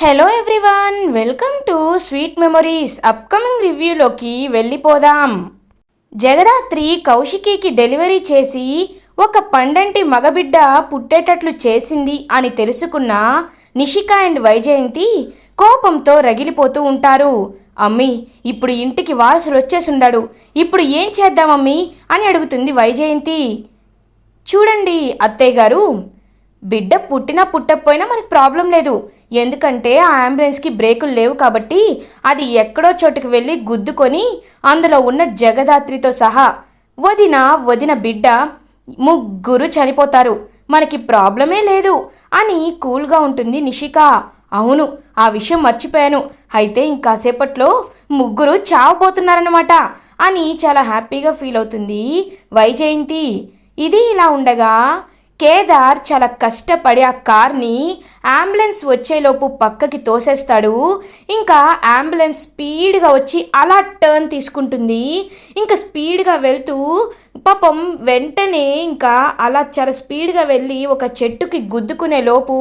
Hello everyone welcome to sweet memories upcoming రివ్యూలోకి వెళ్ళిపోదాం. Jagadhatri కౌశికికి delivery చేసి ఒక పండంటి మగబిడ్డ పుట్టేటట్లు చేసింది అని తెలుసుకున్న నిషిక అండ్ వైజయంతి కోపంతో రగిలిపోతూ ఉంటారు. అమ్మి ఇప్పుడు ఇంటికి వారసులు వచ్చేసుండాడు. ఇప్పుడు ఏం చేద్దామమ్మీ అని అడుగుతుంది వైజయంతి. చూడండి అత్తయ్య గారు బిడ్డ పుట్టినా పుట్టకపోయినా మనకి ప్రాబ్లం లేదు. ఎందుకంటే ఆ అంబులెన్స్కి బ్రేకులు లేవు కాబట్టి అది ఎక్కడో చోటుకు వెళ్ళి గుద్దుకొని అందులో ఉన్న జగదాత్రితో సహా వదిన వదిన బిడ్డ ముగ్గురు చనిపోతారు. మనకి ప్రాబ్లమే లేదు అని కూల్గా ఉంటుంది నిషిక. అవును ఆ విషయం మర్చిపోయాను. అయితే ఇంకాసేపట్లో ముగ్గురు చావబోతున్నారనమాట అని చాలా హ్యాపీగా ఫీల్ అవుతుంది వైజయంతి. ఇది ఇలా ఉండగా కేదార్ చాలా కష్టపడి ఆ కార్ని అంబులెన్స్ వచ్చేలోపు పక్కకి తోసేస్తాడు. ఇంకా అంబులెన్స్ స్పీడ్గా వచ్చి అలా టర్న్ తీసుకుంటుంది. ఇంకా స్పీడ్గా వెళ్తూ పాపం వెంటనే ఇంకా అలా చాలా స్పీడ్గా వెళ్ళి ఒక చెట్టుకి గుద్దుకునే లోపు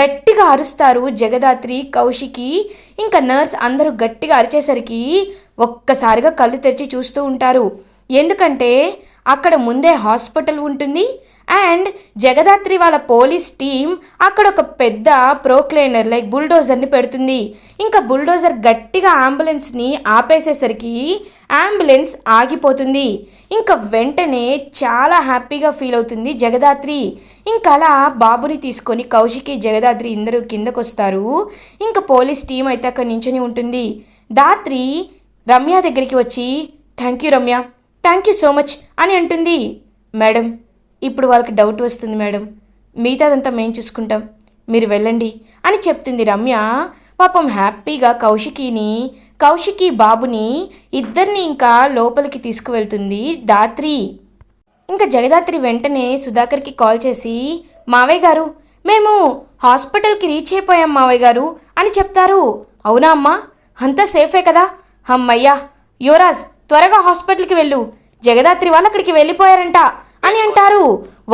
గట్టిగా అరుస్తారు జగదాత్రి కౌశికి. ఇంకా నర్స్ అందరూ గట్టిగా అరిచేసరికి ఒక్కసారిగా కళ్ళు తెరిచి చూస్తూ ఉంటారు. ఎందుకంటే అక్కడ ముందే హాస్పిటల్ ఉంటుంది. అండ్ జగదాత్రి వాళ్ళ పోలీస్ టీం అక్కడ ఒక పెద్ద ప్రోక్లైనర్ లైక్ బుల్డోజర్ని పెడుతుంది. ఇంకా బుల్డోజర్ గట్టిగా అంబులెన్స్ని ఆపేసేసరికి అంబులెన్స్ ఆగిపోతుంది. ఇంకా వెంటనే చాలా హ్యాపీగా ఫీల్ అవుతుంది జగదాత్రి. ఇంకా అలా బాబుని తీసుకొని కౌశికి జగదాత్రి ఇద్దరు కిందకు వస్తారు ఇంకా పోలీస్ టీం అయితే అక్కడ నించుని ఉంటుంది. దాత్రి రమ్య దగ్గరికి వచ్చి thank you Ramya. Thank you so much అని అంటుంది. మేడం ఇప్పుడు వాళ్ళకి డౌట్ వస్తుంది మేడం. మిగతాదంతా మేము చూసుకుంటాం. మీరు వెళ్ళండి అని చెప్తుంది రమ్య. పాపం హ్యాపీగా కౌశికిని కౌశికి బాబుని ఇద్దరిని ఇంకా లోపలికి తీసుకువెళ్తుంది దాత్రి ఇంకా జగదాత్రి వెంటనే సుధాకర్కి కాల్ చేసి మావయ్య గారు మేము హాస్పిటల్కి రీచ్ అయిపోయాం మావయ్య గారు అని చెప్తారు. అవునా అమ్మా? అంతా సేఫే కదా? అమ్మయ్యా యువరాజ్ త్వరగా హాస్పిటల్కి వెళ్ళు. జగదాత్రి వాళ్ళు అక్కడికి వెళ్ళిపోయారంట అని అంటారు.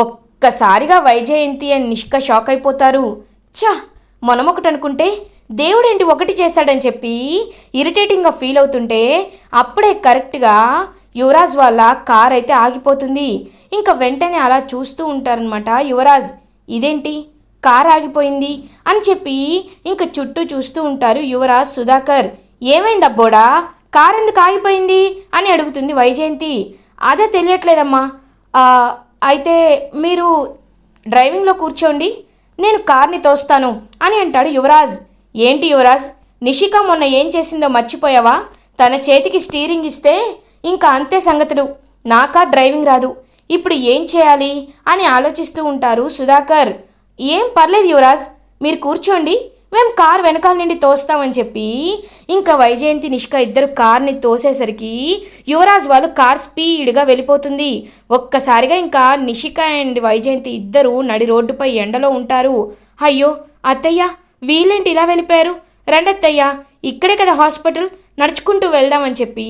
ఒక్కసారిగా వైజయంతి అని నిష్క షాక్ అయిపోతారు. చా మనం ఒకటి అనుకుంటే దేవుడేంటి ఒకటి చేశాడని చెప్పి ఇరిటేటింగ్గా ఫీల్ అవుతుంటే అప్పుడే కరెక్ట్గా యువరాజ్ వాళ్ళ కార్ అయితే ఆగిపోతుంది. ఇంకా వెంటనే అలా చూస్తూ ఉంటారనమాట యువరాజ్. ఇదేంటి? కార్ ఆగిపోయింది అని చెప్పి ఇంకా చుట్టూ చూస్తూ ఉంటారు యువరాజ్ సుధాకర్. ఏమైంది అబ్బోడా కారు ఎందుకు ఆగిపోయింది అని అడుగుతుంది వైజయంతి. అదే తెలియట్లేదమ్మా. అయితే మీరు డ్రైవింగ్లో కూర్చోండి నేను కార్ని తోస్తాను అని అంటాడు యువరాజ్. ఏంటి యువరాజ్? నిషిక మొన్న ఏం చేసిందో మర్చిపోయావా? తన చేతికి స్టీరింగ్ ఇస్తే ఇంకా అంతే సంగతులు. నాకా డ్రైవింగ్ రాదు. ఇప్పుడు ఏం చేయాలి అని ఆలోచిస్తూ ఉంటారు సుధాకర్. ఏం పర్లేదు యువరాజ్ మీరు కూర్చోండి మేము కార్ వెనకాల నుండి తోస్తామని చెప్పి ఇంకా వైజయంతి నిష్క ఇద్దరు కార్ని తోసేసరికి యువరాజ్ వాళ్ళు కార్ స్పీడ్గా వెళ్ళిపోతుంది. ఒక్కసారిగా ఇంకా నిషిక అండ్ వైజయంతి ఇద్దరు నడి రోడ్డుపై ఎండలో ఉంటారు. అయ్యో అత్తయ్య వీళ్ళేంటి ఇలా వెళ్ళిపోయారు? రండత్తయ్య ఇక్కడే కదా హాస్పిటల్ నడుచుకుంటూ వెళ్దామని చెప్పి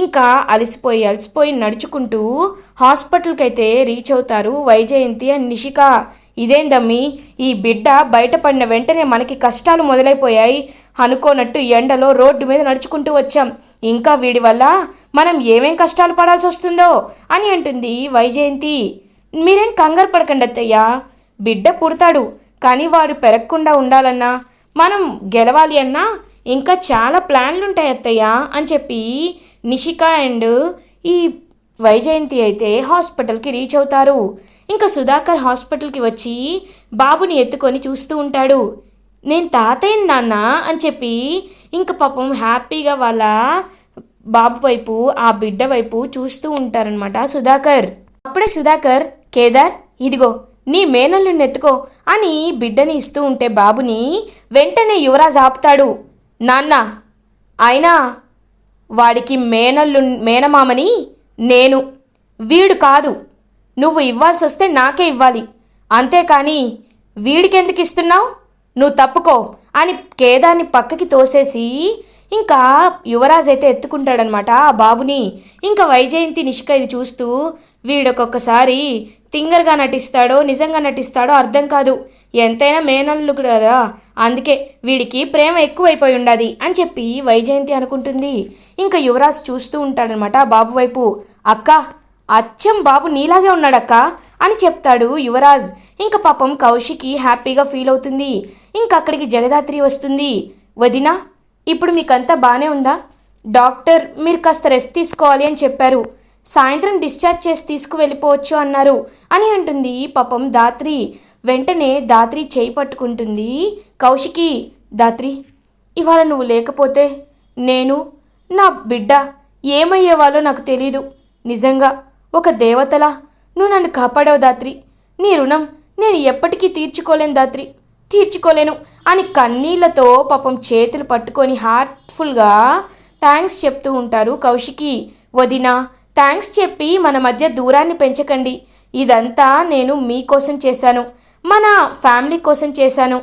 ఇంకా అలసిపోయి అలసిపోయి నడుచుకుంటూ హాస్పిటల్కి అయితే రీచ్ అవుతారు వైజయంతి అండ్ నిషిక. ఇదేందమ్మి? ఈ బిడ్డ బయటపడిన వెంటనే మనకి కష్టాలు మొదలైపోయాయి. అనుకోనట్టు ఎండలో రోడ్డు మీద నడుచుకుంటూ వచ్చాం. ఇంకా వీడి వల్ల మనం ఏమేం కష్టాలు పడాల్సి వస్తుందో అని అంటుంది వైజయంతి. మీరేం కంగారు పడకండి అత్తయ్యా. బిడ్డ పుడతాడు. కానీ వాడు పెరగకుండా ఉండాలన్నా మనం గెలవాలి అన్నా ఇంకా చాలా ప్లాన్లు ఉంటాయి అత్తయ్య అని చెప్పి నిషిక అండ్ ఈ వైజయంతి అయితే హాస్పిటల్కి రీచ్ అవుతారు. ఇంకా సుధాకర్ హాస్పిటల్కి వచ్చి బాబుని ఎత్తుకొని చూస్తూ ఉంటాడు. నేను తాతయ్య నాన్న అని చెప్పి ఇంకా పాపం హ్యాపీగా వాళ్ళ బాబు వైపు ఆ బిడ్డ వైపు చూస్తూ ఉంటారనమాట సుధాకర్. అప్పుడే సుధాకర్ కేదార్ ఇదిగో నీ మేనల్ని ఎత్తుకో అని బిడ్డని ఇస్తూ ఉంటే బాబుని వెంటనే యువరాజ్ ఆపుతాడు. నాన్న అయినా వాడికి మేనల్లు మేనమామని నేను. వీడు కాదు. నువ్వు ఇవ్వాల్సి వస్తే నాకే ఇవ్వాలి. అంతేకాని వీడికెందుకు ఇస్తున్నావు? నువ్వు తప్పుకో అని కేదాన్ని పక్కకి తోసేసి ఇంకా యువరాజ్ అయితే ఎత్తుకుంటాడనమాట ఆ బాబుని. ఇంకా వైజయంతి నిష్క ఇది చూస్తూ వీడొక్కొక్కసారి తింగర్గా నటిస్తాడో నిజంగా నటిస్తాడో అర్థం కాదు. ఎంతైనా మేనల్లు కదా. అందుకే వీడికి ప్రేమ ఎక్కువైపోయి ఉండాది అని చెప్పి వైజయంతి అనుకుంటుంది. ఇంకా యువరాజ్ చూస్తూ ఉంటాడనమాట. బాబు వైపు అక్క అచ్చం బాబు నీలాగే ఉన్నాడక్క అని చెప్తాడు యువరాజ్. ఇంకా పాపం కౌశికి హ్యాపీగా ఫీల్ అవుతుంది. ఇంకా అక్కడికి జగదాత్రి వస్తుంది. వదినా ఇప్పుడు మీకంతా బాగానే ఉందా? డాక్టర్ మీరు కాస్త రెస్ట్ తీసుకోవాలి అని చెప్పారు. సాయంత్రం డిశ్చార్జ్ చేసి తీసుకువెళ్ళిపోవచ్చు అన్నారు. అని అంటుంది పాపం దాత్రి. వెంటనే దాత్రి చేయి పట్టుకుంటుంది. కౌశికి దాత్రి ఇవాళ నువ్వు లేకపోతే నేను నా బిడ్డ ఏమయ్యేవాళ్ళో నాకు తెలీదు. నిజంగా ఒక దేవతలా? నువ్వు నన్ను కాపాడావు దాత్రి. నీ రుణం నేను ఎప్పటికీ తీర్చుకోలేను దాత్రి. తీర్చుకోలేను అని కన్నీళ్ళతో పాపం చేతులు పట్టుకొని హార్ట్ఫుల్గా థ్యాంక్స్ చెప్తూ ఉంటారు కౌశికి. వదిన థ్యాంక్స్ చెప్పి మన మధ్య దూరాన్ని పెంచకండి. ఇదంతా నేను మీకోసం చేశాను. మన ఫ్యామిలీ కోసం చేశాను.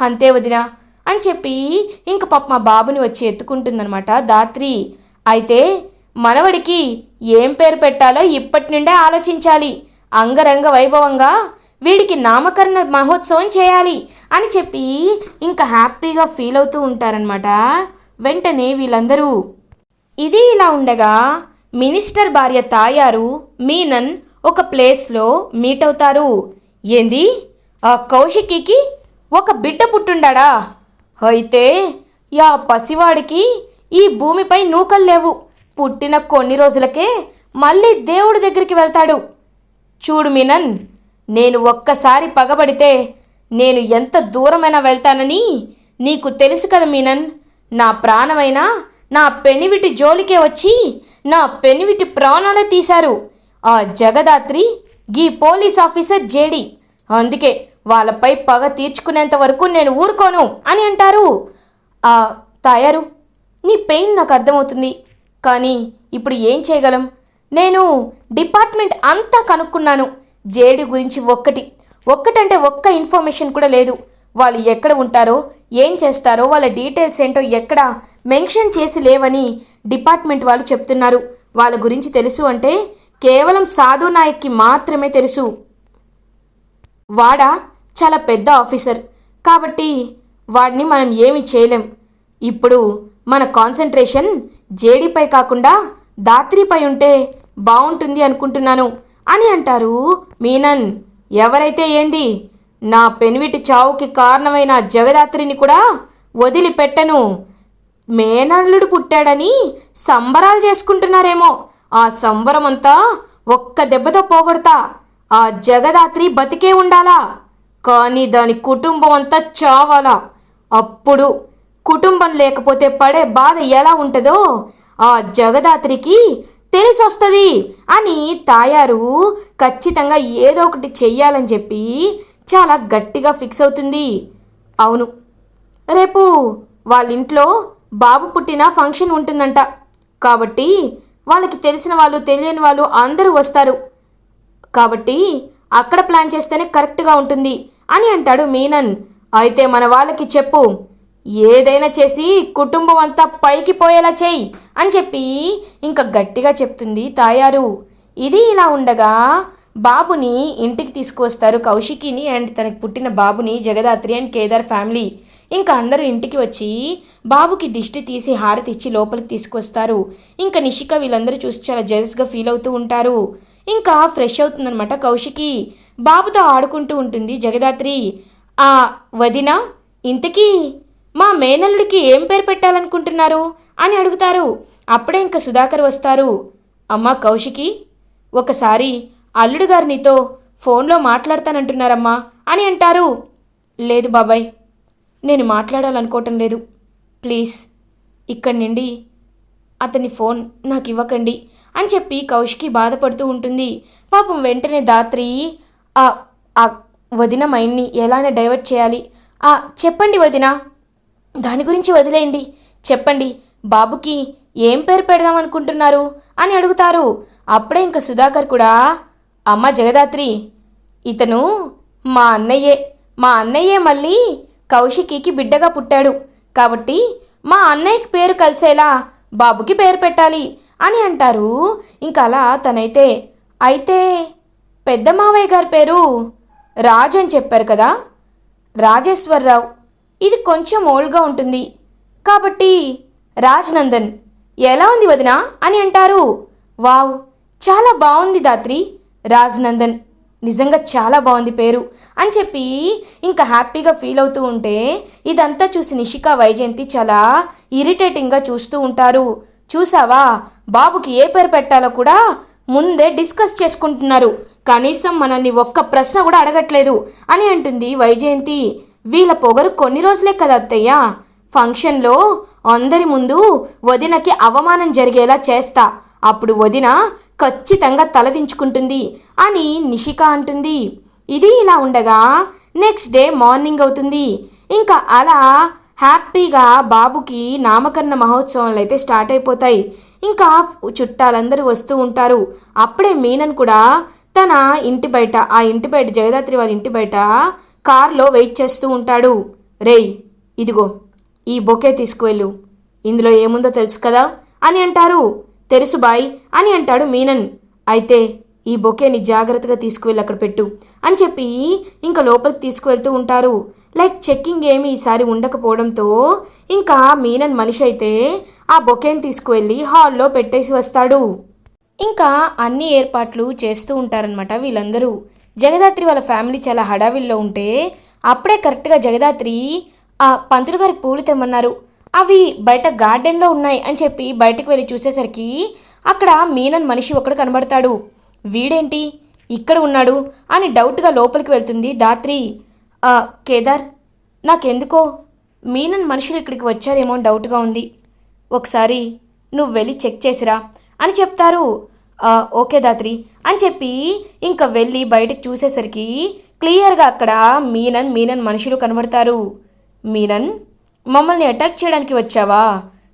అంతే వదినా. అని చెప్పి ఇంక పాప మా బాబుని వచ్చి ఎత్తుకుంటుందనమాట దాత్రి అయితే మనవడికి ఏం పేరు పెట్టాలో ఇప్పటి నుండే ఆలోచించాలి. అంగరంగ వైభవంగా వీడికి నామకరణ మహోత్సవం చేయాలి అని చెప్పి ఇంకా హ్యాపీగా ఫీల్ అవుతూ ఉంటారనమాట వెంటనే వీళ్ళందరూ ఇది ఇలా ఉండగా మినిస్టర్ భార్య తాయారు మీనన్ ఒక ప్లేస్లో మీట్ అవుతారు. ఏంది? ఆ కౌశికికి ఒక బిడ్డ పుట్టుండాడా? అయితే యా పసివాడికి ఈ భూమిపై నూకలు లేవు. పుట్టిన కొన్ని రోజులకే మళ్ళీ దేవుడి దగ్గరికి వెళ్తాడు. చూడు మీనన్ నేను ఒక్కసారి పగబడితే నేను ఎంత దూరమైనా వెళ్తానని నీకు తెలుసు కదా మీనన్. నా ప్రాణమైనా నా పెనివిటి జోలికే వచ్చి నా పెనివిటి ప్రాణాలే తీశారు. ఆ జగదాత్రి గీ పోలీస్ ఆఫీసర్ జేడి. అందుకే వాళ్ళపై పగ తీర్చుకునేంత వరకు నేను ఊరుకోను అని అంటారు. ఆ తాయారు నీ పెయిన్ నాకు అర్థమవుతుంది కానీ ఇప్పుడు ఏం చేయగలం? నేను డిపార్ట్మెంట్ అంతా కనుక్కున్నాను. జేడి గురించి ఒక్కటి ఒక్కటంటే ఒక్క ఇన్ఫర్మేషన్ కూడా లేదు. వాళ్ళు ఎక్కడ ఉంటారో ఏం చేస్తారో వాళ్ళ డీటెయిల్స్ ఏంటో ఎక్కడ మెన్షన్ చేసి లేవని డిపార్ట్మెంట్ వాళ్ళు చెప్తున్నారు. వాళ్ళ గురించి తెలుసు అంటే కేవలం సాధు నాయక్కి మాత్రమే తెలుసు. వాడా చాలా పెద్ద ఆఫీసర్. కాబట్టి వాడిని మనం ఏమి చేయలేం. ఇప్పుడు మన కాన్సన్ట్రేషన్ జేడీపై కాకుండా దాత్రిపై ఉంటే బాగుంటుంది అనుకుంటున్నాను అని అంటారు మీనన్. ఎవరైతే ఏంది? నా పెనివిటి చావుకి కారణమైన జగదాత్రిని కూడా వదిలిపెట్టను. మేనల్లుడు పుట్టాడని సంబరాలు చేసుకుంటున్నారేమో. ఆ సంబరమంతా ఒక్క దెబ్బతో పోగొడతా. ఆ జగదాత్రి బతికే ఉండాలా? కానీ దాని కుటుంబం అంతా చావాలా అప్పుడు కుటుంబం లేకపోతే పడే బాధ ఎలా ఉంటుందో ఆ జగదాత్రికి తెలిసొస్తుంది అని తాయారు ఖచ్చితంగా ఏదో ఒకటి చెయ్యాలని చెప్పి చాలా గట్టిగా ఫిక్స్ అవుతుంది. అవును. రేపు వాళ్ళ ఇంట్లో బాబు పుట్టిన ఫంక్షన్ ఉంటుందంట. కాబట్టి వాళ్ళకి తెలిసిన వాళ్ళు తెలియని వాళ్ళు అందరూ వస్తారు. కాబట్టి అక్కడ ప్లాన్ చేస్తేనే కరెక్ట్గా ఉంటుంది. అని అంటాడు మీనన్. అయితే మన వాళ్ళకి చెప్పు. ఏదైనా చేసి కుటుంబం అంతా పైకి పోయేలా చెయ్యి అని చెప్పి ఇంకా గట్టిగా చెప్తుంది తాయారు. ఇది ఇలా ఉండగా బాబుని ఇంటికి తీసుకువస్తారు కౌశికిని అండ్ తనకు పుట్టిన బాబుని జగదాత్రి అండ్ కేదార్ ఫ్యామిలీ. ఇంకా అందరూ ఇంటికి వచ్చి బాబుకి దిష్టి తీసి హారతి ఇచ్చి లోపలికి తీసుకొస్తారు ఇంకా నిషిక వీళ్ళందరూ చూసి చాలా జెలస్గా ఫీల్ అవుతూ ఉంటారు. ఇంకా ఫ్రెష్ అవుతుందనమాట కౌశికి. బాబుతో ఆడుకుంటూ ఉంటుంది జగదాత్రి. ఆ వదిన ఇంతకీ మా మేనల్లుడికి ఏం పేరు పెట్టాలనుకుంటున్నారు? అని అడుగుతారు. అప్పుడే ఇంకా సుధాకర్ వస్తారు. అమ్మా కౌశికి ఒకసారి అల్లుడు గారినితో నీతో ఫోన్లో మాట్లాడతానంటున్నారమ్మా అని అంటారు. లేదు బాబాయ్ నేను మాట్లాడాలనుకోవటం లేదు. ప్లీజ్ ఇక్కడి నుండి అతని ఫోన్ నాకు ఇవ్వకండి అని చెప్పి కౌశికి బాధపడుతూ ఉంటుంది. పాపం వెంటనే దాత్రి ఆ ఆ వదిన మైండ్ని ఎలానే డైవర్ట్ చేయాలి? ఆ చెప్పండి వదిన. దాని గురించి వదిలేయండి. చెప్పండి బాబుకి ఏం పేరు పెడదాం అనుకుంటున్నారు అని అడుగుతారు. అప్పుడే ఇంకా సుధాకర్ కూడా అమ్మ జగదాత్రి ఇతను మా అన్నయ్యే మా అన్నయ్యే మళ్ళీ కౌశికికి బిడ్డగా పుట్టాడు. కాబట్టి మా అన్నయ్యకి పేరు కలిసేలా బాబుకి పేరు పెట్టాలి అని అంటారు. ఇంకా అలా తనైతే అయితే పెద్ద మావయ్య గారి పేరు రాజు అని చెప్పారు కదా? రాజేశ్వరరావు. ఇది కొంచెం ఓల్డ్గా ఉంటుంది. కాబట్టి రాజ్నందన్ ఎలా ఉంది వదినా అని అంటారు. వావ్ చాలా బాగుంది దాత్రి రాజ్నందన్. నిజంగా చాలా బాగుంది పేరు అని చెప్పి ఇంకా హ్యాపీగా ఫీల్ అవుతూ ఉంటే ఇదంతా చూసి నిషిక వైజయంతి చాలా ఇరిటేటింగ్గా చూస్తూ ఉంటారు. చూసావా? బాబుకి ఏ పేరు పెట్టాలో కూడా ముందే డిస్కస్ చేసుకుంటున్నారు. కనీసం మనల్ని ఒక్క ప్రశ్న కూడా అడగట్లేదు అని అంటుంది వైజయంతి. వీళ్ళ పొగరు కొన్ని రోజులే కదా అత్తయ్య. ఫంక్షన్లో అందరి ముందు వదినకి అవమానం జరిగేలా చేస్తా. అప్పుడు వదిన ఖచ్చితంగా తలదించుకుంటుంది అని నిషిక అంటుంది. ఇది ఇలా ఉండగా నెక్స్ట్ డే మార్నింగ్ అవుతుంది. ఇంకా అలా హ్యాపీగా బాబుకి నామకరణ మహోత్సవాలు అయితే స్టార్ట్ అయిపోతాయి. ఇంకా చుట్టాలందరూ వస్తూ ఉంటారు. అప్పుడే మీనన్ కూడా తన ఇంటి బయట ఆ ఇంటి బయట జగదాత్రి వాళ్ళ ఇంటి బయట కార్లో వెయిట్ చేస్తూ ఉంటాడు. రేయ్ ఇదిగో ఈ బొకే తీసుకువెళ్ళు. ఇందులో ఏముందో తెలుసు కదా? అని అంటారు. తెలుసు బాయ్ అని అంటాడు మీనన్. అయితే ఈ బొకేని జాగ్రత్తగా తీసుకువెళ్ళి అక్కడ పెట్టు అని చెప్పి ఇంకా లోపలికి తీసుకువెళ్తూ ఉంటారు. లైక్ చెక్కింగ్ ఏమి ఈసారి ఉండకపోవడంతో ఇంకా మీనన్ మనిషి అయితే ఆ బొకేని తీసుకువెళ్ళి హాల్లో పెట్టేసి వస్తాడు. ఇంకా అన్ని ఏర్పాట్లు చేస్తూ ఉంటారనమాట వీళ్ళందరూ. జగదాత్రి వాళ్ళ ఫ్యామిలీ చాలా హడావిల్లో ఉంటే అప్పుడే కరెక్ట్గా జగదాత్రి ఆ పంతులు గారి పూలు తెమ్మన్నారు. అవి బయట గార్డెన్లో ఉన్నాయి అని చెప్పి బయటకు వెళ్ళి చూసేసరికి అక్కడ మీనన్ మనిషి ఒకడు కనబడతాడు. వీడేంటి? ఇక్కడ ఉన్నాడు అని డౌట్గా లోపలికి వెళ్తుంది దాత్రి. కేదార్ నాకెందుకో? మీనన్ మనుషులు ఇక్కడికి వచ్చారేమో డౌట్గా ఉంది. ఒకసారి నువ్వు వెళ్ళి చెక్ చేసిరా అని చెప్తారు. ఓకే దాత్రి అని చెప్పి ఇంకా వెళ్ళి బయటకు చూసేసరికి క్లియర్గా అక్కడ మీనన్ మీనన్ మనుషులు కనబడతారు. మీనన్ మమ్మల్ని అటాక్ చేయడానికి వచ్చావా?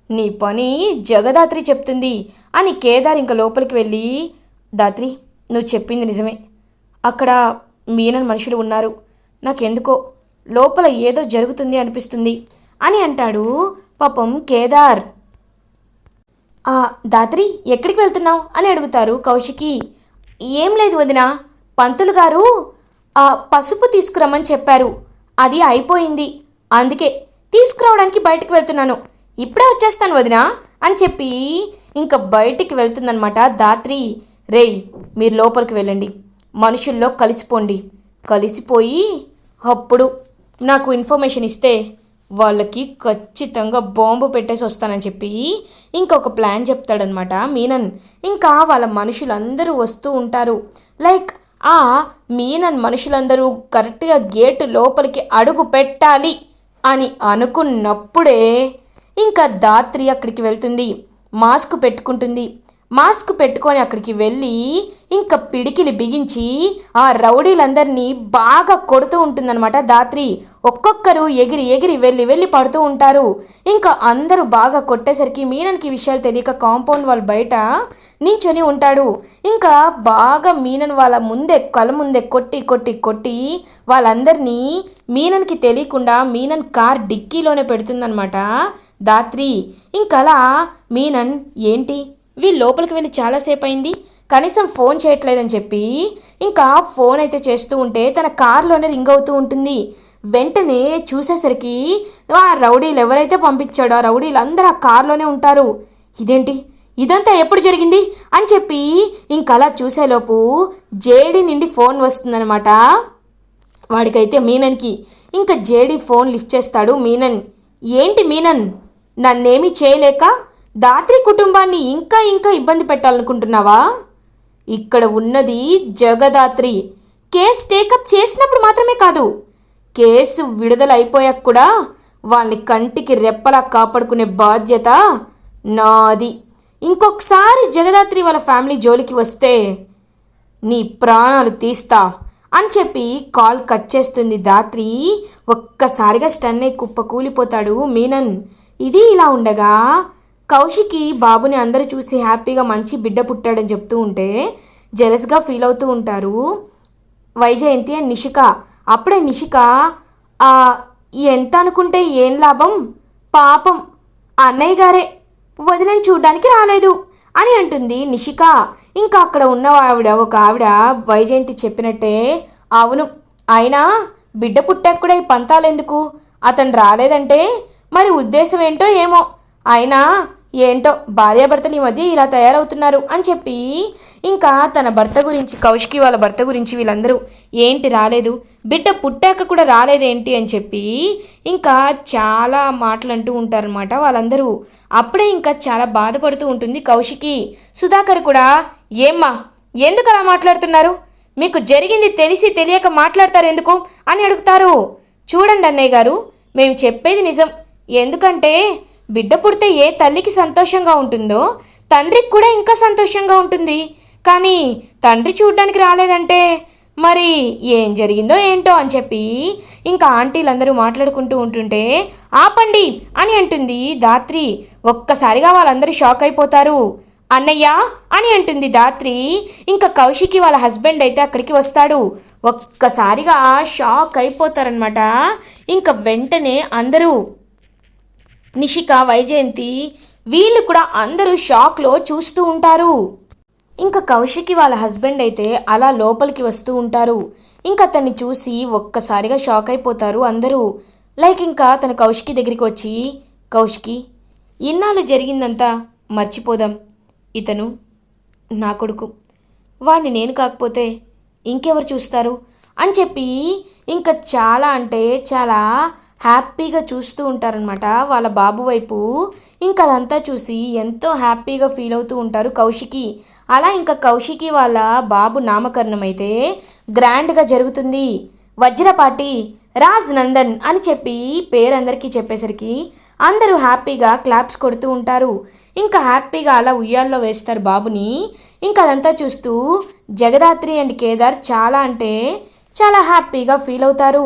నీ పని జగదాత్రి చెప్తుంది అని కేదార్ ఇంకా లోపలికి వెళ్ళి దాత్రి నువ్వు చెప్పింది నిజమే. అక్కడ మీనన్ మనుషులు ఉన్నారు. నాకెందుకో లోపల ఏదో జరుగుతుంది అనిపిస్తుంది అని అంటాడు పాపం కేదార్. దాత్రి ఎక్కడికి వెళ్తున్నావు? అని అడుగుతారు కౌశికి. ఏం లేదు వదిన పంతులు గారు ఆ పసుపు తీసుకురమ్మని చెప్పారు. అది అయిపోయింది. అందుకే తీసుకురావడానికి బయటికి వెళ్తున్నాను. ఇప్పుడే వచ్చేస్తాను వదిన అని చెప్పి ఇంకా బయటికి వెళ్తుందనమాట దాత్రి. రేయ్ మీరు లోపలికి వెళ్ళండి. మనుషుల్లో కలిసిపోండి. కలిసిపోయి అప్పుడు నాకు ఇన్ఫర్మేషన్ ఇస్తే వాళ్ళకి ఖచ్చితంగా బాంబు పెట్టేసి వస్తానని చెప్పి ఇంకొక ప్లాన్ చెప్తాడనమాట మీనన్. ఇంకా వాళ్ళ మనుషులందరూ వస్తూ ఉంటారు. లైక్ ఆ మీనన్ మనుషులందరూ కరెక్ట్గా గేటు లోపలికి అడుగు పెట్టాలి అని అనుకున్నప్పుడే ఇంకా దాత్రి అక్కడికి వెళ్తుంది. మాస్క్ పెట్టుకుంటుంది. మాస్క్ పెట్టుకొని అక్కడికి వెళ్ళి ఇంకా పిడికిలి బిగించి ఆ రౌడీలందరినీ బాగా కొడుతూ ఉంటుందన్నమాట దాత్రి ఒక్కొక్కరు ఎగిరి ఎగిరి వెళ్ళి వెళ్ళి పడుతూ ఉంటారు. ఇంకా అందరూ బాగా కొట్టేసరికి మీనన్కి విషయాలు తెలియక కాంపౌండ్ వాళ్ళ బయట నించొని ఉంటాడు. ఇంకా బాగా మీనన్ వాళ్ళ ముందే కళ్ళ ముందే కొట్టి కొట్టి కొట్టి వాళ్ళందరినీ మీనన్కి తెలియకుండా మీనన్ కార్ డిక్కీలోనే పెడుతుందన్నమాట దాత్రి ఇంకలా మీనన్ ఏంటి? వీళ్ళు లోపలికి వెళ్ళి చాలాసేపు అయింది. కనీసం ఫోన్ చేయట్లేదని చెప్పి ఇంకా ఫోన్ అయితే చేస్తూ ఉంటే తన కార్లోనే రింగ్ అవుతూ ఉంటుంది. వెంటనే చూసేసరికి ఆ రౌడీలు ఎవరైతే పంపించాడో ఆ రౌడీలు అందరూ ఆ కార్లోనే ఉంటారు. ఇదేంటి? ఇదంతా ఎప్పుడు జరిగింది? అని చెప్పి ఇంకలా అలా చూసేలోపు జేడి నుండి ఫోన్ వస్తుందనమాట వాడికైతే మీనన్కి. ఇంకా జేడి ఫోన్ లిఫ్ట్ చేస్తాడు మీనన్. ఏంటి మీనన్? నన్నేమీ చేయలేక దాత్రి కుటుంబాన్ని ఇంకా ఇంకా ఇబ్బంది పెట్టాలనుకుంటున్నావా? ఇక్కడ ఉన్నది జగదాత్రి. కేసు టేకప్ చేసినప్పుడు మాత్రమే కాదు. కేసు విడుదల అయిపోయాక కూడా వాళ్ళని కంటికి రెప్పలా కాపాడుకునే బాధ్యత నాది. ఇంకొకసారి జగదాత్రి వాళ్ళ ఫ్యామిలీ జోలికి వస్తే నీ ప్రాణాలు తీస్తా అని చెప్పి కాల్ కట్ చేస్తుంది దాత్రి. ఒక్కసారిగా స్టన్ అయి కుప్ప కూలిపోతాడు మీనన్. ఇది ఇలా ఉండగా కౌశికి బాబుని అందరూ చూసి హ్యాపీగా మంచి బిడ్డ పుట్టాడని చెప్తూ ఉంటే జెలస్గా ఫీల్ అవుతూ ఉంటారు. వైజయంతి అండ్ నిషిక. అప్పుడే నిషిక ఎంత అనుకుంటే ఏం లాభం? పాపం అన్నయ్య గారే వదినని చూడ్డానికి రాలేదు అని అంటుంది నిషిక. ఇంకా అక్కడ ఉన్న ఆవిడ ఒక ఆవిడ వైజయంతి చెప్పినట్టే అవును అయినా బిడ్డ పుట్టాక కూడా ఈ పంతాలెందుకు అతను రాలేదంటే మరి ఉద్దేశం ఏంటో ఏమో? అయినా ఏంటో భార్యాభర్తలు ఈ మధ్య ఇలా తయారవుతున్నారు అని చెప్పి ఇంకా తన భర్త గురించి కౌశికి వాళ్ళ భర్త గురించి వీళ్ళందరూ ఏంటి రాలేదు? బిడ్డ పుట్టాక కూడా రాలేదేంటి అని చెప్పి ఇంకా చాలా మాటలు అంటూ ఉంటారనమాట వాళ్ళందరూ. అప్పుడే ఇంకా చాలా బాధపడుతూ ఉంటుంది కౌశికి. సుధాకర్ కూడా ఏమ్మా ఎందుకు అలా మాట్లాడుతున్నారు? మీకు జరిగింది తెలిసి తెలియక మాట్లాడతారు ఎందుకు అని అడుగుతారు. చూడండి అన్నయ్య గారు మేము చెప్పేది నిజం. ఎందుకంటే బిడ్డ పుడితే ఏ తల్లికి సంతోషంగా ఉంటుందో తండ్రికి కూడా ఇంకా సంతోషంగా ఉంటుంది. కానీ తండ్రి చూడ్డానికి రాలేదంటే మరి ఏం జరిగిందో ఏంటో అని చెప్పి ఇంకా ఆంటీలందరూ మాట్లాడుకుంటూ ఉంటుంటే ఆపండి అని అంటుంది దాత్రి ఒక్కసారిగా వాళ్ళందరూ షాక్ అయిపోతారు. అన్నయ్య అని అంటుంది దాత్రి ఇంకా కౌశికి వాళ్ళ హస్బెండ్ అయితే అక్కడికి వస్తాడు. ఒక్కసారిగా షాక్ అయిపోతారనమాట ఇంకా వెంటనే అందరూ నిషిక వైజయంతి వీళ్ళు కూడా అందరూ షాక్లో చూస్తూ ఉంటారు. ఇంకా కౌశికి వాళ్ళ హస్బెండ్ అయితే అలా లోపలికి వస్తూ ఉంటారు. ఇంకా అతన్ని చూసి ఒక్కసారిగా షాక్ అయిపోతారు అందరూ. లైక్ ఇంకా తన కౌశికి దగ్గరికి వచ్చి కౌశికి ఇన్నాళ్ళు జరిగిందంతా మర్చిపోదాం. ఇతను నా కొడుకు. వాణ్ణి నేను కాకపోతే ఇంకెవరు చూస్తారు? అని చెప్పి ఇంకా చాలా అంటే చాలా హ్యాపీగా చూస్తూ ఉంటారనమాట వాళ్ళ బాబు వైపు ఇంకా అదంతా చూసి ఎంతో హ్యాపీగా ఫీల్ అవుతూ ఉంటారు కౌశికి. అలా ఇంకా కౌశికి వాళ్ళ బాబు నామకరణం అయితే గ్రాండ్గా జరుగుతుంది. వజ్రపాటి రాజ్ నందన్ అని చెప్పి పేరందరికీ చెప్పేసరికి అందరూ హ్యాపీగా క్లాప్స్ కొడుతూ ఉంటారు. ఇంకా హ్యాపీగా అలా ఉయ్యాల్లో వేస్తారు బాబుని. ఇంకా అదంతా చూస్తూ జగదాత్రి అండ్ కేదార్ చాలా అంటే చాలా హ్యాపీగా ఫీల్ అవుతారు.